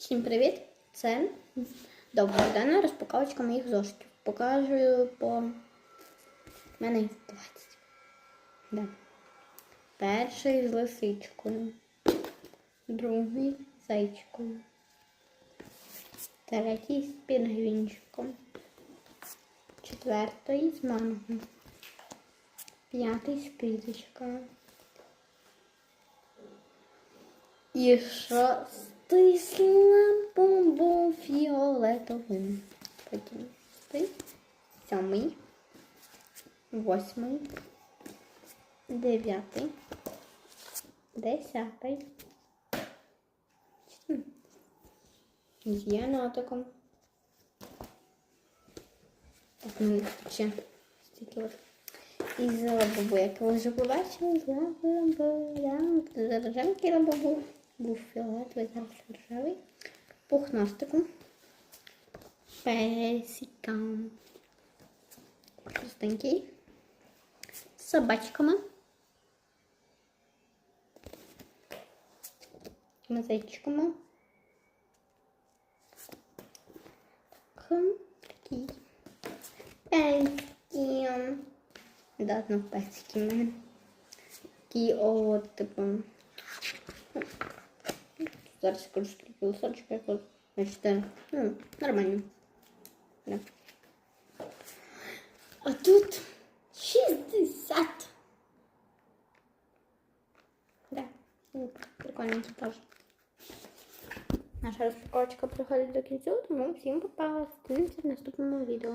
Всім привіт! Це довгождана розпаковочка моїх зошитів. Покажу по мене їх 20. Да. Перший з лисичкою. Другий з зайчиком. Третій з пінгвінчиком. Четвертий з мангом. П'ятий з квіточкою. І шостий з лампом фіолетовим. Потім шостий, сьомий, восьмий, дев'ятий, десятий. З єнотиком. Так, ну ще стільки от. І з лабубу, як ви вже побачили, з лабубу, з лабубу. Був фіолетовий, зараз рожевий. Пухностиком. Песиком. Простенький. З собачками. Так, такий. Песиком. Да, ну, мене. Такі от, типу. Зараз скажу, скільки листочок, як от, значить, ну, нормально. Да. А тут 60. Да, ну, прикольненький теж. Наша розпаковочка приходить до кінцю, тому всім попала. Зустрінемося в наступному відео.